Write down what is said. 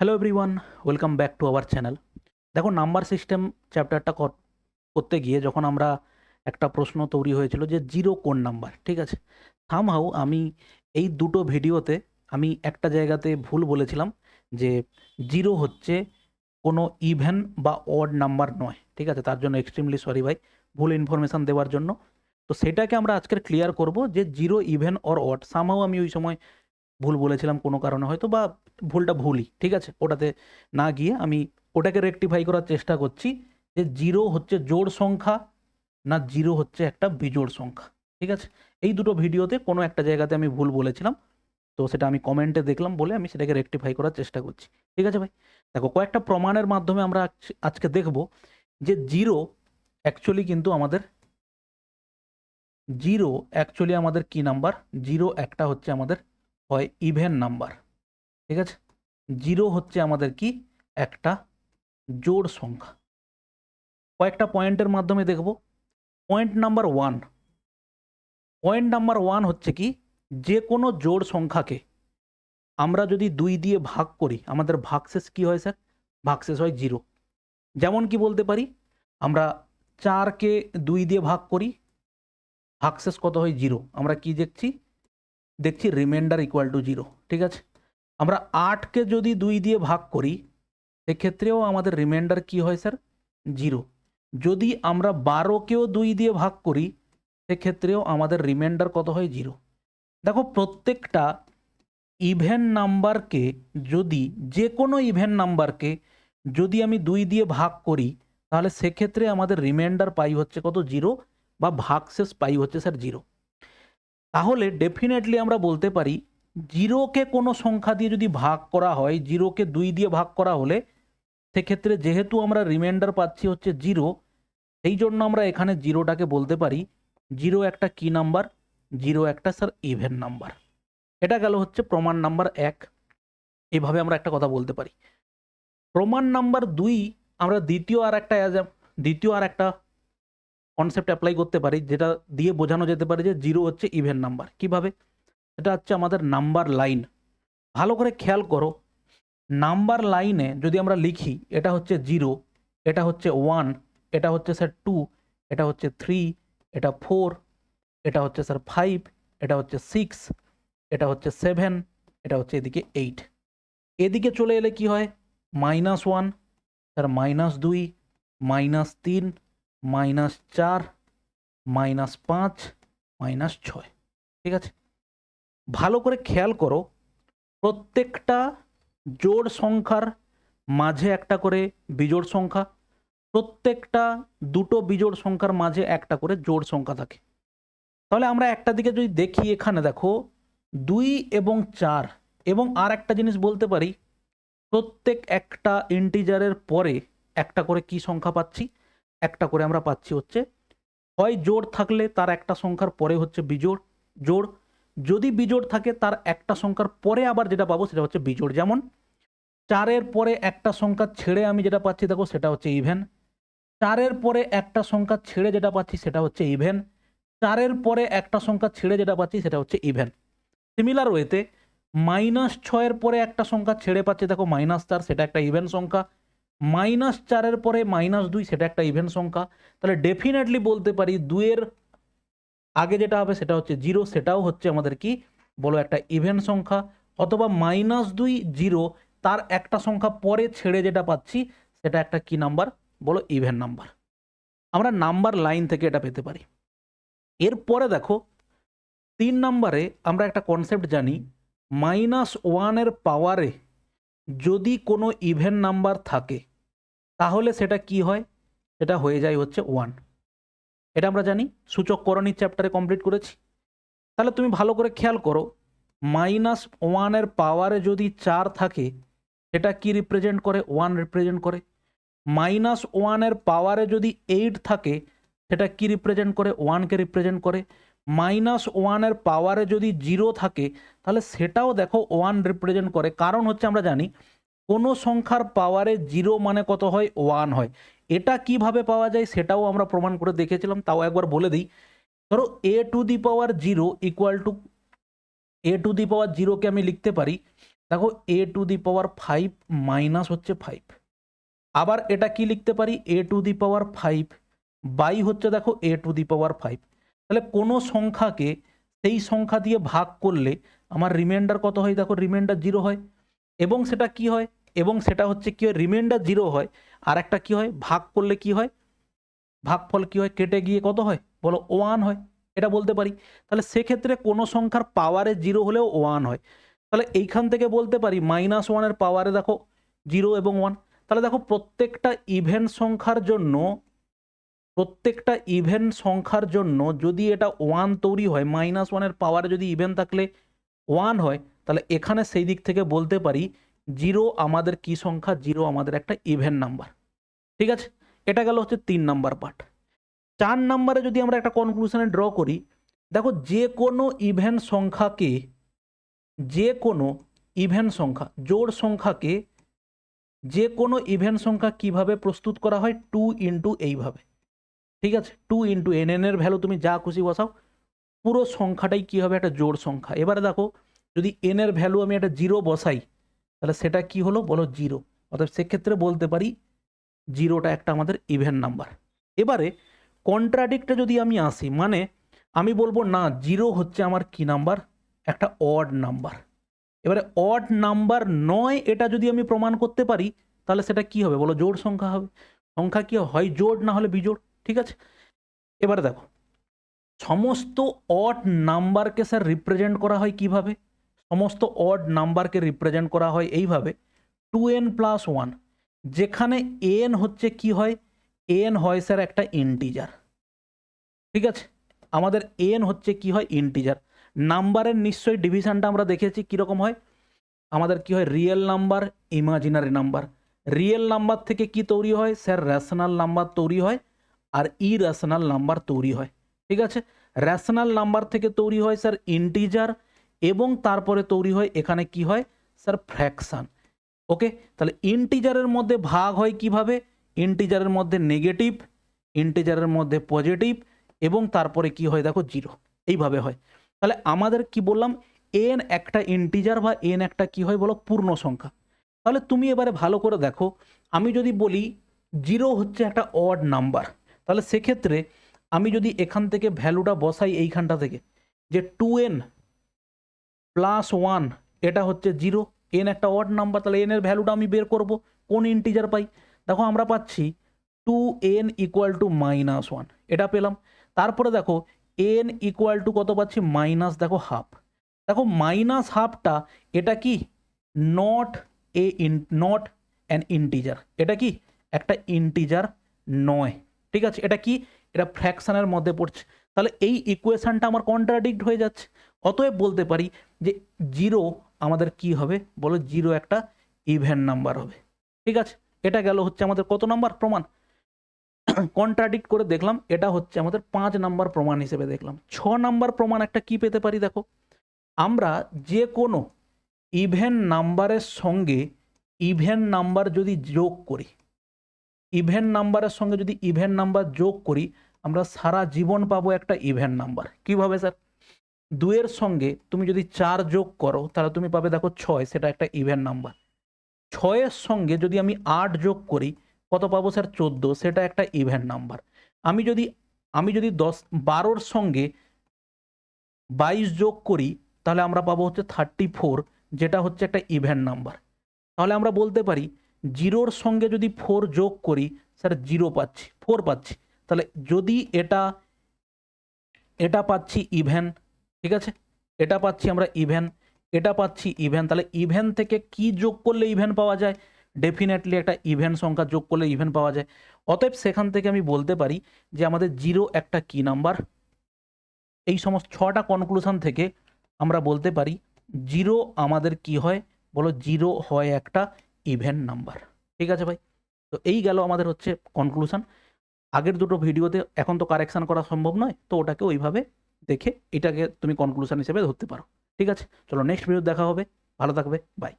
Hello everyone welcome back to our channel দেখো number system চ্যাপ্টারটা করতে গিয়ে যখন আমরা একটা প্রশ্ন তৈরি হয়েছিল যে জিরো কোন নাম্বার ঠিক আছে? সামহাউ আমি এই দুটো ভিডিওতে আমি একটা জায়গাতে ভুল বলেছিলাম যে জিরো হচ্ছে কোনো ইভেন বা অড নাম্বার নয়, ঠিক আছে? তার জন্য এক্সট্রিমলি সরি ভাই, ভুল ইনফরমেশান দেওয়ার জন্য। তো সেটাকে আমরা আজকের ক্লিয়ার করব যে zero even or odd somehow আমি ওই সময় ভুল বলেছিলাম কোনো কারণে হয়তো বা ভুলটা ভুলই, ঠিক আছে? ওটাতে না গিয়ে আমি ওটাকে রেকটিফাই করার চেষ্টা করছি যে জিরো হচ্ছে জোড় সংখ্যা না জিরো হচ্ছে একটা বিজোড় সংখ্যা, ঠিক আছে? এই দুটো ভিডিওতে কোনো একটা জায়গাতে আমি ভুল বলেছিলাম, তো সেটা আমি কমেন্টে দেখলাম বলে আমি সেটাকে রেকটিফাই করার চেষ্টা করছি, ঠিক আছে ভাই? দেখো, কয়েকটা প্রমাণের মাধ্যমে আমরা আজকে দেখব যে জিরো অ্যাকচুয়ালি কিন্তু আমাদের জিরো অ্যাকচুয়ালি আমাদের কি নাম্বার জিরো একটা হচ্ছে আমাদের হয় ইভেন নাম্বার ঠিক আছে? জিরো হচ্ছে আমাদের কি? একটা জোড় সংখ্যা। কয়েকটা পয়েন্টের মাধ্যমে দেখব। Point number one point number one হচ্ছে কি? যে কোনো জোড় সংখ্যাকে আমরা যদি দুই দিয়ে ভাগ করি, আমাদের ভাগশেষ কি হয় স্যার ভাগশেষ হয় জিরো যেমন কি বলতে পারি? আমরা চারকে দুই দিয়ে ভাগ করি, ভাগশেষ কত হয় জিরো আমরা কি দেখছি? দেখছি রিমাইন্ডার ইকুয়াল টু জিরো ঠিক আছে? আমরা আটকে যদি দুই দিয়ে ভাগ করি সেক্ষেত্রেও আমাদের রিমাইন্ডার কি হয় স্যার জিরো যদি আমরা বারোকেও দুই দিয়ে ভাগ করি সেক্ষেত্রেও আমাদের রিমাইন্ডার কত হয় জিরো দেখো, প্রত্যেকটা ইভেন নাম্বারকে যদি, যে কোনো ইভেন নাম্বারকে যদি আমি দুই দিয়ে ভাগ করি, তাহলে সেক্ষেত্রে আমাদের রিমাইন্ডার পাই হচ্ছে কত? জিরো বা ভাগশেষ পাই হচ্ছে স্যার জিরো তাহলে ডেফিনেটলি আমরা বলতে পারি জিরোকে কোনো সংখ্যা দিয়ে যদি ভাগ করা হয় জিরোকে দুই দিয়ে ভাগ করা হলে সেক্ষেত্রে যেহেতু আমরা রিমাইন্ডার পাচ্ছি হচ্ছে জিরো সেই জন্য আমরা এখানে জিরোটাকে বলতে পারি। জিরো একটা কি নাম্বার জিরো একটা স্যার ইভেন নাম্বার এটা গেল হচ্ছে প্রমাণ নাম্বার এক। এভাবে আমরা একটা কথা বলতে পারি। প্রমাণ নাম্বার দুই, আমরা দ্বিতীয় আর একটা, দ্বিতীয় আর একটা কনসেপ্ট অ্যাপ্লাই করতে পারি, যেটা দিয়ে বোঝানো যেতে পারে যে জিরো হচ্ছে ইভেন নাম্বার কীভাবে? এটা হচ্ছে আমাদের নাম্বার লাইন ভালো করে খেয়াল করো নাম্বার লাইনে যদি আমরা লিখি, এটা হচ্ছে জিরো এটা হচ্ছে ওয়ান এটা হচ্ছে স্যার টু এটা হচ্ছে থ্রি এটা ফোর এটা হচ্ছে স্যার ফাইভ এটা হচ্ছে সিক্স এটা হচ্ছে সেভেন এটা হচ্ছে এদিকে এইট এদিকে চলে এলে কি হয়? মাইনাস ওয়ান স্যার মাইনাস দুই মাইনাস তিন মাইনাস চার, মাইনাস পাঁচ, মাইনাস ছয়। ঠিক আছে? ভালো করে খেয়াল করো, প্রত্যেকটা জোড় সংখ্যার মাঝে একটা করে বিজোড় সংখ্যা, প্রত্যেকটা দুটো বিজোড় সংখ্যার মাঝে একটা করে জোড় সংখ্যা থাকে। তাহলে আমরা একটা দিকে যদি দেখি এখানে, দেখো, দুই এবং চার, এবং আর একটা জিনিস বলতে পারি, প্রত্যেক একটা ইন্টিজারের পরে একটা করে কি সংখ্যা পাচ্ছি? একটা করে আমরা পাচ্ছি হচ্ছে, হয় জোড় থাকলে তার একটা সংখ্যার পরে হচ্ছে বিজোড়, জোড়। যদি বিজোড় থাকে তার একটা সংখ্যার পরে আবার যেটা পাবো সেটা হচ্ছে বিজোড়। যেমন চারের পরে একটা সংখ্যা ছেড়ে আমি যেটা পাচ্ছি, দেখো সেটা হচ্ছে ইভেন চারের পরে একটা সংখ্যা ছেড়ে যেটা পাচ্ছি সেটা হচ্ছে ইভেন চারের পরে একটা সংখ্যা ছেড়ে যেটা পাচ্ছি সেটা হচ্ছে ইভেন সিমিলার ওয়েতে মাইনাস ছয়ের পরে একটা সংখ্যা ছেড়ে পাচ্ছি, দেখো মাইনাস চার, সেটা একটা ইভেন সংখ্যা। মাইনাস চারের পরে মাইনাস দুই, সেটা একটা ইভেন সংখ্যা। তাহলে ডেফিনেটলি বলতে পারি দুইয়ের আগে যেটা হবে সেটা হচ্ছে জিরো, সেটাও হচ্ছে আমাদের কি? বলো একটা ইভেন সংখ্যা। অথবা মাইনাস দুই, জিরো, তার একটা সংখ্যা পরে ছেড়ে যেটা পাচ্ছি, সেটা একটা কি নাম্বার বলো ইভেন নাম্বার আমরা নাম্বার লাইন থেকে এটা পেতে পারি। এরপরে দেখো, তিন নাম্বারে আমরা একটা কনসেপ্ট জানি, মাইনাস ওয়ানের পাওয়ারে যদি কোনো ইভেন নাম্বার থাকে তাহলে সেটা কি হয়? সেটা হয়ে যায় হচ্ছে ওয়ান এটা আমরা জানি সূচককরণীর চ্যাপ্টারে কমপ্লিট করেছি। তাহলে তুমি ভালো করে খেয়াল করো মাইনাস ওয়ানের পাওয়ারে যদি চার থাকে, সেটা কি রিপ্রেজেন্ট করে? ওয়ান রিপ্রেজেন্ট করে। মাইনাস ওয়ানের পাওয়ারে যদি এইট থাকে, সেটা কি রিপ্রেজেন্ট করে? ওয়ানকে রিপ্রেজেন্ট করে। মাইনাস ওয়ানের পাওয়ারে যদি জিরো থাকে, তাহলে সেটাও দেখো ওয়ান রিপ্রেজেন্ট করে। কারণ হচ্ছে আমরা জানি কোনো সংখ্যার পাওয়ারে জিরো মানে কত হয়? ওয়ান হয়। এটা কীভাবে পাওয়া যায় সেটাও আমরা প্রমাণ করে দেখেছিলাম, তাও একবার বলে দিই। ধরো a to the power zero equal to a to the power জিরোকে আমি লিখতে পারি, দেখো a to the power five minus হচ্ছে ফাইভ আবার এটা কি লিখতে পারি? A to the power five by হচ্ছে দেখো a to the power five তাহলে কোনো সংখ্যাকে সেই সংখ্যা দিয়ে ভাগ করলে আমার রিমাইন্ডার কত হয়? দেখো রিমাইন্ডার জিরো হয়। এবং সেটা কি হয়? এবং সেটা হচ্ছে কি হয়? রিমাইন্ডার জিরো হয়। আর একটা কি হয়? ভাগ করলে কি হয়? ভাগফল কি হয়? কেটে গিয়ে কত হয়? বলো ওয়ান হয়। এটা বলতে পারি। তাহলে সেক্ষেত্রে কোনো সংখ্যার পাওয়ারে জিরো হলেও ওয়ান হয়। তাহলে এইখান থেকে বলতে পারি মাইনাস ওয়ানের পাওয়ারে দেখো জিরো এবং ওয়ান তাহলে দেখো প্রত্যেকটা ইভেন্ট সংখ্যার জন্য, প্রত্যেকটা ইভেন্ট সংখ্যার জন্য যদি এটা ওয়ান তৈরি হয় মাইনাস ওয়ানের পাওয়ারে যদি ইভেন্ট থাকলে ওয়ান হয়, তাহলে এখানে সেই দিক থেকে বলতে পারি জিরো আমাদের কি সংখ্যা? জিরো আমাদের একটা ইভেন নাম্বার ঠিক আছে? এটা গেল হচ্ছে তিন নাম্বার পার্ট চার নাম্বারে যদি আমরা একটা কনক্লুশনে ড্র করি, দেখো যে কোনো ইভেন্ট সংখ্যাকে, যে কোনো ইভেন্ট সংখ্যা, জোড় সংখ্যাকে যে কোনো ইভেন্ট সংখ্যা কীভাবে প্রস্তুত করা হয়? টু ইন্টু এইভাবে। ঠিক আছে? টু ইন্টু এন এর ভ্যালু তুমি যা খুশি বসাও। পুরো সংখ্যাটাই কী হবে? একটা জোড় সংখ্যা। এবারে দেখো, যদি এন এর ভ্যালু আমি একটা জিরো বসাই, তাহলে সেটা কি হলো? বলো জিরো অর্থাৎ সেক্ষেত্রে বলতে পারি জিরোটা একটা আমাদের ইভেন্ট নাম্বার এবারে কন্ট্রাডিক্টে যদি আমি আসি মানে আমি বলব, না জিরো হচ্ছে আমার কি নাম্বার একটা অড নাম্বার এবারে অড নাম্বার নয়, এটা যদি আমি প্রমাণ করতে পারি, তাহলে সেটা কি হবে? বলো, জোড় সংখ্যা হবে। সংখ্যা কি হয় জোড়, না হলে বিজোড়। ঠিক আছে? এবারে দেখো সমস্ত অড নাম্বারকে স্যার রিপ্রেজেন্ট করা হয় কীভাবে? সমস্ত অড নাম্বারকে রিপ্রেজেন্ট করা হয় এইভাবে। টু এন প্লাস ওয়ান যেখানে এন হচ্ছে কি হয়? এন হয় স্যার একটা ইন্টিজার ঠিক আছে? আমাদের এন হচ্ছে কি হয়? ইন্টিজার নাম্বারের নিশ্চয়ই ডিভিশনটা আমরা দেখেছি কীরকম হয়? আমাদের কি হয়? Real number imaginary number real number থেকে কি তৈরি হয়? স্যার রেশনাল নাম্বার তৈরি হয় আর ইরেশনাল নাম্বার তৈরি হয়। ঠিক আছে? র্যাশনাল নাম্বার থেকে তৈরি হয় স্যার ইন্টিজার এবং তারপরে তৈরি হয় এখানে কি হয়? স্যার ফ্র্যাকশান ওকে তাহলে ইন্টিজারের মধ্যে ভাগ হয় কীভাবে? ইন্টিজারের মধ্যে নেগেটিভ ইন্টিজারের মধ্যে পজিটিভ এবং তারপরে কি হয় দেখো জিরো এইভাবে হয়। তাহলে আমাদের কি বললাম? এন একটা ইন্টিজার বা এন একটা কি হয় বলো? পূর্ণ সংখ্যা। তাহলে তুমি এবারে ভালো করে দেখো। আমি যদি বলি জিরো হচ্ছে একটা অড নাম্বার তাহলে সেক্ষেত্রে আমি যদি এখান থেকে ভ্যালুটা বসাই এইখানটা থেকে, যে টু এন প্লাস ওয়ান এটা হচ্ছে জিরো এন একটা ওয়ার্ড নাম্বার তাহলে এন এর ভ্যালুটা আমি বের করব, কোন ইন্টিজার পাই? দেখো আমরা পাচ্ছি two n equal to minus one এটা পেলাম। তারপরে দেখো এন ইকুয়াল টু কত পাচ্ছি? মাইনাস দেখো হাফ দেখো মাইনাস হাফটা এটা কি? Not a in not an integer এটা কি? একটা ইন্টিজার নয়, ঠিক আছে? এটা কি? এটা ফ্র্যাকশানের মধ্যে পড়ছে। তাহলে এই ইকুয়েশানটা আমার কন্ট্রাডিক্ট হয়ে যাচ্ছে। অতএব বলতে পারি যে জিরো আমাদের কি হবে? বলো জিরো একটা ইভেন নাম্বার হবে। ঠিক আছে? এটা গেল হচ্ছে আমাদের কত নাম্বার প্রমাণ। কন্ট্রাডিক্ট করে দেখলাম, এটা হচ্ছে আমাদের পাঁচ নাম্বার প্রমাণ হিসেবে দেখলাম। ছ নাম্বার প্রমাণ একটা কি পেতে পারি দেখো? আমরা যে কোনো ইভেন নাম্বারের সঙ্গে ইভেন নাম্বার যদি যোগ করি ইভেন নাম্বারের সঙ্গে যদি ইভেন নাম্বার যোগ করি আমরা সারা জীবন পাবো একটা ইভেন্ট নাম্বার কীভাবে স্যার দুয়ের সঙ্গে তুমি যদি চার যোগ করো, তাহলে তুমি পাবে দেখো ছয়, সেটা একটা ইভেন্ট নাম্বার ছয়ের সঙ্গে যদি আমি আট যোগ করি, কত পাবো স্যার চোদ্দ, সেটা একটা ইভেন্ট নাম্বার আমি যদি আমি যদি দশ, বারোর সঙ্গে বাইশ যোগ করি, তাহলে আমরা পাবো হচ্ছে থার্টি ফোর যেটা হচ্ছে একটা ইভেন্ট নাম্বার তাহলে আমরা বলতে পারি, জিরোর সঙ্গে যদি ফোর যোগ করি স্যার জিরো পাচ্ছি ফোর পাচ্ছি। তাহলে যদি এটা এটা পাচ্ছি ইভেন ঠিক আছে? এটা পাচ্ছি আমরা ইভেন এটা পাচ্ছি ইভেন তাহলে ইভেন থেকে কি যোগ করলে ইভেন পাওয়া যায়? ডেফিনেটলি একটা ইভেন সংখ্যা যোগ করলে ইভেন পাওয়া যায়। অতএব সেখান থেকে আমি বলতে পারি যে আমাদের জিরো একটা কি নাম্বার? এই সমস্ত ছটা কনক্লুশন থেকে আমরা বলতে পারি জিরো আমাদের কি হয়? বলো জিরো হয় একটা ইভেন নাম্বার ঠিক আছে ভাই? তো এই গেল আমাদের হচ্ছে কনক্লুশন আগের দুটো ভিডিওতে এখন তো কারেকশান করা সম্ভব নয়, তো ওটাকে ওইভাবে দেখে এটাকে তুমি কনক্লুশন হিসেবে ধরতে পারো। ঠিক আছে? চলো নেক্সট ভিডিও দেখা হবে। ভালো থাকবে। বাই